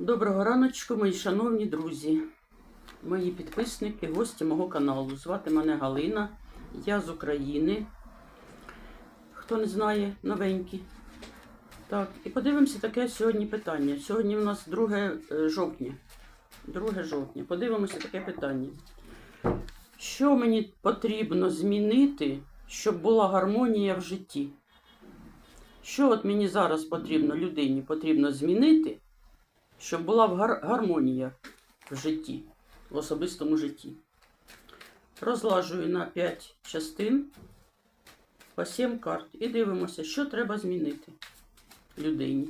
Доброго раночку, мої шановні друзі, мої підписники, гості мого каналу. Звати мене Галина, я з України. Хто не знає, новенькі. Так, і подивимося таке сьогодні питання. Сьогодні у нас 2 е, жовтня. 2 жовтня. Подивимося таке питання. Що мені потрібно змінити, щоб була гармонія в житті? Що от мені зараз потрібно людині потрібно змінити, щоб була гар- гармонія в житті, в особистому житті? Розлажую на 5 частин по 7 карт і дивимося, що треба змінити людині.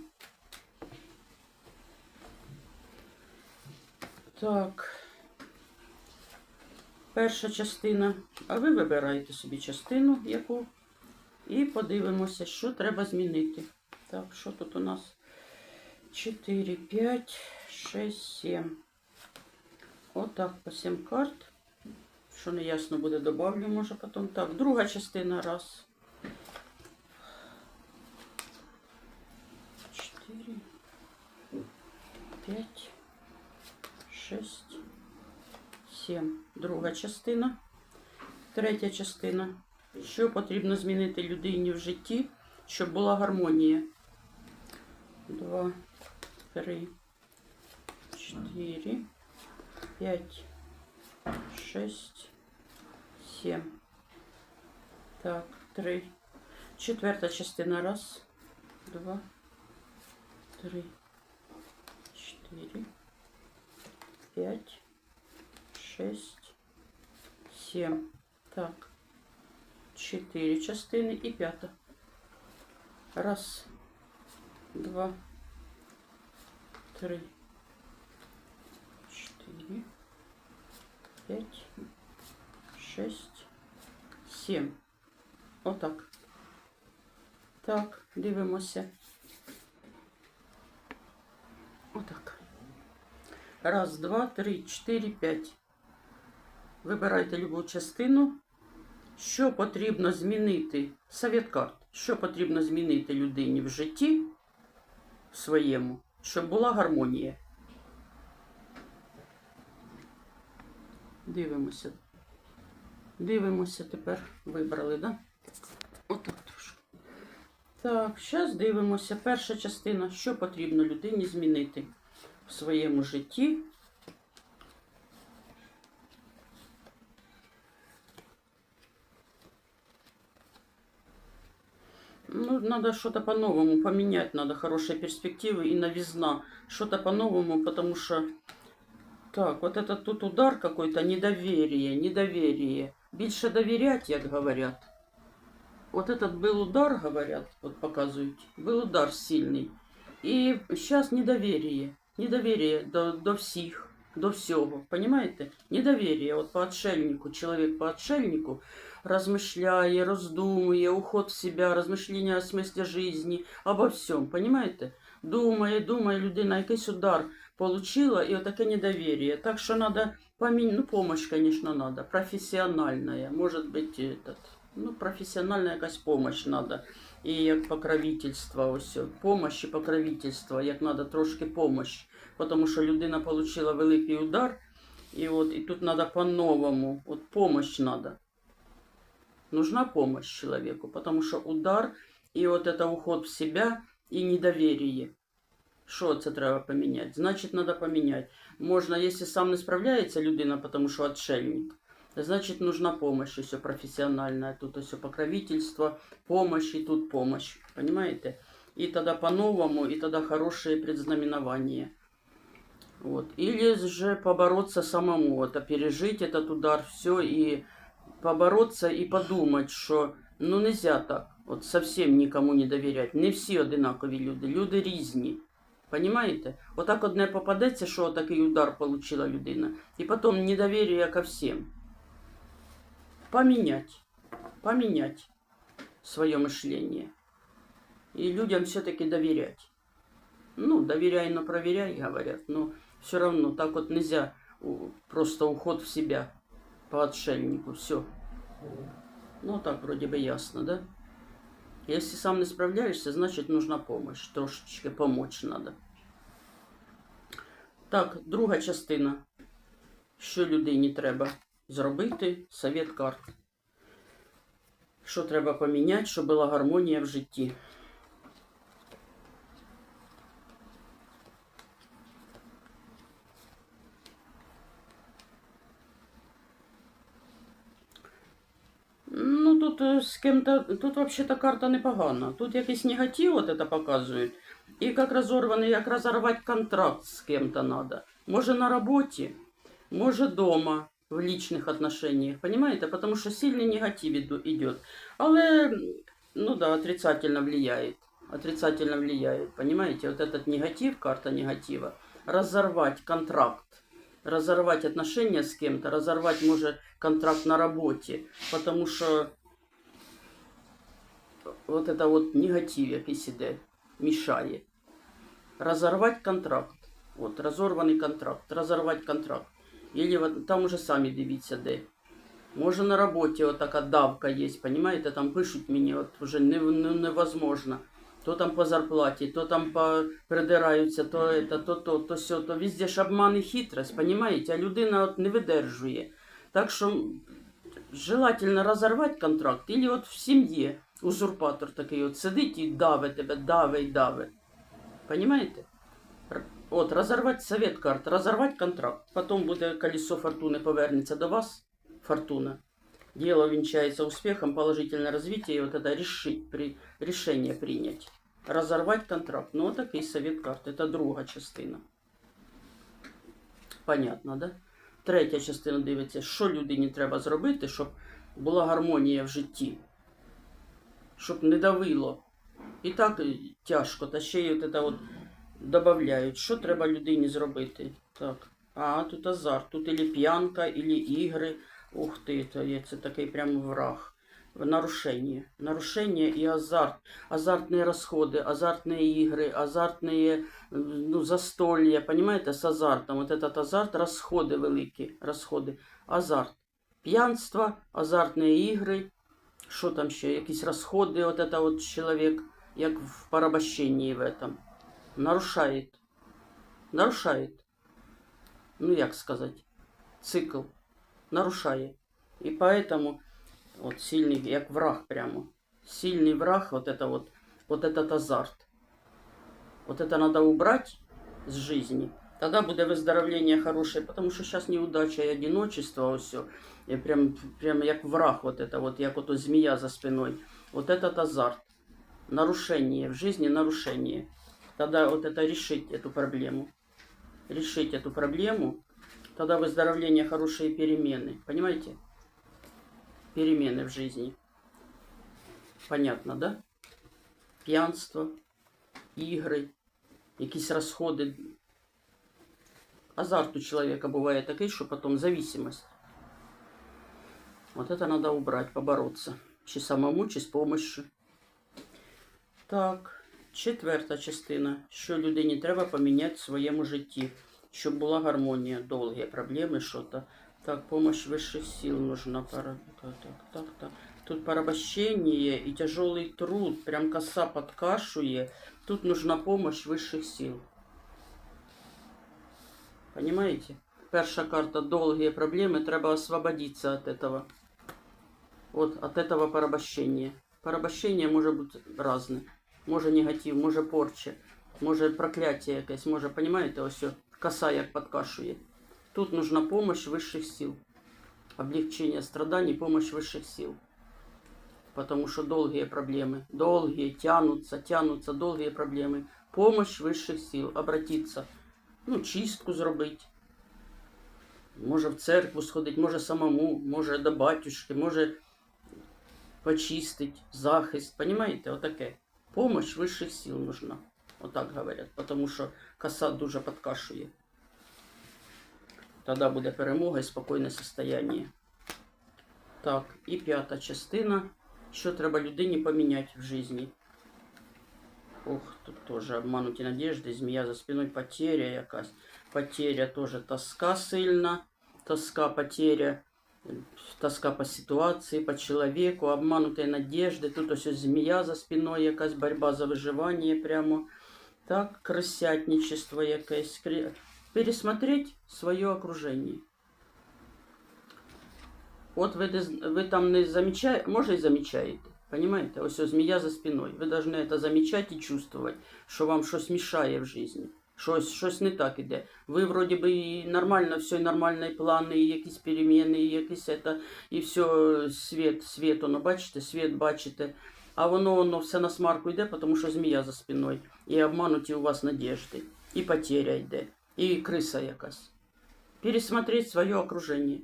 Так. Перша частина. А ви вибираєте собі частину, яку. І подивимося, що треба змінити. Так, що тут у нас? 4, 5, 6, 7. Отак по 7 карт. Що не ясно буде, добавлю, може потім. Так, друга частина. Раз. 4, 5, 6, 7. Друга частина. Третя частина. Що потрібно змінити людині в житті, щоб була гармонія? Два, три, чотири, п'ять, шість, сім. Так, три. Четверта частина. Раз, два, три, чотири, п'ять, шість, сім. Так. Чотири частини і п'ята. Раз, два, три, чотири, п'ять, шість, сім. Отак. Так, дивимося. Отак. Раз, два, три, чотири, п'ять. Вибирайте любу частину. Що потрібно змінити? Совет карт. Що потрібно змінити людині в житті в своєму, щоб була гармонія? Дивимося. Дивимося тепер. Вибрали, так? Да? Отак трошки. Так, зараз дивимося. Перша частина. Що потрібно людині змінити в своєму житті? Надо что-то по-новому поменять, надо хорошие перспективы и новизна. Что-то по-новому, потому что... Так, вот это тут удар какой-то, недоверие, недоверие. Більше доверять, як говорят. Вот этот был удар, говорят, вот показывают. Был удар сильный. И сейчас недоверие. Недоверие до, до всіх, до всього. Понимаете? Недоверие. Вот по отшельнику, человек по отшельнику размышляя, роздумує, уход в себя, розмишлення о смислі житті, обо всьому, понимаете? Думає, думає, людина якийсь удар получила, і отаке недоверие. Так що надо помінь... ну, помощь, конечно, надо, профессиональная, может быть, этот, ну, профессиональная якась помощь надо. І як покровительство, ось, помощь і покровительство, як надо трошки помощь, тому що людина получила великий удар, і от, і тут надо по-новому, от помощь надо нужна помощь человеку, потому что удар и вот это уход в себя и недоверие. Що це треба поміняти? Значить, треба поміняти. Можна, якщо сам не справляється людина, тому що отшельник, значить, нужна помощь все профессиональная. Тут все покровительство, помощь и тут помощь. Понимаете? И тогда по-новому, и тогда хорошие предзнаменования. Вот. Или же побороться самому, вот, пережить этот удар, все и побороться і подумати, що ну нельзя так, от совсем нікому не довіряти. Не всі одинакові люди, люди різні. Понимаете? Отак одне попадеться, що такий удар получила людина, і потім недовір'я ко всім. Помінять, помінять своє мишлення. І людям все-таки довірять. Ну, доверяй, но проверяй, говорят. Но все равно так вот нельзя у- просто уход в себя По отшельнику. Все. Ну, так вроде бы ясно, да? Если сам не справляешься, значит нужна помощь. Трошечки помочь надо. Так, друга частина. Що людині треба зробити? Совет карт. Що треба поміняти, щоб була гармонія в житті? тут е, з ким-то, тут взагалі карта непогана. Тут якийсь негатив от это показують. І як розорваний, як розорвати контракт з кем-то надо. Може на роботі, може дома, в личных отношениях, понимаете? Потому что сильный негатив иду- идет. Але, ну да, отрицательно влияет. Отрицательно влияет, понимаете? Вот этот негатив, карта негатива, разорвать контракт, разорвать отношения с кем-то, разорвать, может, контракт на работе, потому что вот это вот негатив якийсь іде, мішає. Разорвать контракт. От, розорваний контракт, разорвать контракт. Или там уже самі дивіться де. Може на роботі от така давка є, понимаете, там пишуть мені, от вже не, не, невозможно. То там по зарплаті, то там по придираються, то это, то то, то сьо, то везде ж обман і хитрость, понимаете, а людина от не видержує. Так що желательно розорвати контракт, или от в сім'ї узурпатор такий от сидить і давить тебе, давить, і давить. Понимаете? Р- От, розорвати совет карт, розорвати контракт. Потім буде колесо фортуни повернеться до вас, фортуна. Дело венчается успехом, положительное развитие, и вот это решить, при, решение принять. Разорвать контракт. Ну, такий совет карт. Это друга частина. Понятно, да? Третя частина дивиться, що людині треба зробити, щоб була гармонія в житті Щоб не давило. І так е, тяжко, та ще й от це от додають, що треба людині зробити. Так. А, тут азарт, тут ілі п'янка, ілі ігри. Ух ти, це, є- це такий прям враг. Нарушение. Нарушение и азарт. Азартные расходы, азартные игры, азартные э, ну, застолья, понимаете, с азартом. Вот этот азарт, расходы великі, расходи. Азарт. П'янство, азартні ігри. Що там ще? Якісь розходи, от это от чоловік, як в порабощенні в этом. Нарушает. Нарушает. Ну, як сказати, цикл. Нарушає. І поэтому вот сильный, як враг прямо. Сильный враг, вот это вот, вот этот азарт. Вот это надо убрать с жизни. Тогда будет выздоровление хорошее, потому что сейчас неудача и одиночество, все. И прям, прям як враг вот это вот, як вот змея за спиной. Вот этот азарт. Нарушение в жизни, нарушение. Тогда вот это решить эту проблему. Решить эту проблему. Тогда выздоровление, хорошие перемены. Понимаете? перемены в жизни. Понятно, да? П'янство, ігри, якісь розходи. Азарт у человека бывает такой, что потом зависимость. Вот это надо убрать, побороться. Чи самому, чи з помощью. Так, четверта частина. Що людині треба поміняти в своєму житті, щоб була гармонія, довгі проблеми, що-то. Так, помощь высших сил нужна. Пара... Так, так, так, так. Тут порабощение и тяжелый труд. Прям коса подкашує. Тут нужна помощь высших сил. Понимаете? Перша карта долгие проблемы. Треба освободиться от этого. Вот от этого порабощения. Порабощение может быть разне. Може негатив, може порча, може прокляття якесь, може, понимаете, ось о, коса як подкашує. Тут нужна помощь высших сил. Облегчение страданий, помощь высших сил. Потому что долгие проблемы. Долгие, тянутся, тянутся, долгие проблемы. Помощь высших сил. Обратиться. Ну, чистку зробити. Може в церкву сходити, може самому, може до батюшки, може почистить, захист. Понимаете, отаке. Помощь высших сил нужна. Отак говорять. Потому що коса дуже подкашує. Тоді буде перемога і спокійне состояние. Так, і п'ята частина. Що треба людині поміняти в житті? Ох, тут теж обмануті надежди, змія за спиною, потеря якась. Потеря теж тоска сильна, тоска, потеря, тоска по ситуації, по чоловіку, обмануті надежди. Тут ось змія за спиною, якась боротьба за виживання прямо. Так, крисятничество якесь. крі- пересмотреть свое окружение. От ви, дез- ви там не замічаєте, може і замічаєте, понимаете? Ось ось змія за спиною. Ви повинні це замічати і чувствувати, що вам щось мішає в житті. Щось, щось не так іде. Ви вроді би і нормально, все, і нормальні плани, і якісь переміни, і якісь это, і все, світ, світ, воно, бачите, світ бачите. А воно, воно все на смарку йде, тому що змія за спиною. І обмануті у вас надежди. І потеря йде, і криса якась. Пересмотреть своє окружение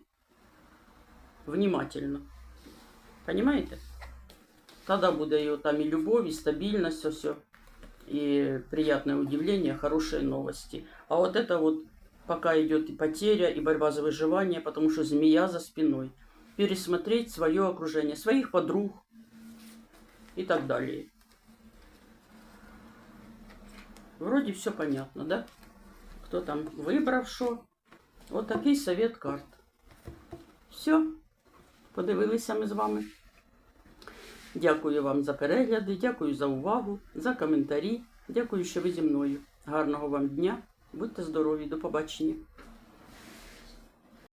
внимательно. Понимаете? Тогда буде и там и любовь, и стабильность, все, и приятное удивление, хорошие новости. А вот это вот пока идет и потеря, и борьба за выживание, потому что змея за спиной. Пересмотреть свое окружение, своих подруг и так далее. Вроде все понятно, да? Кто там выбрав що? Вот такий совет карт. Все. Подивилися ми з вами. Дякую вам за перегляди, дякую за увагу, за коментарі. Дякую, що ви зі мною. Гарного вам дня. Будьте здорові, до побачення.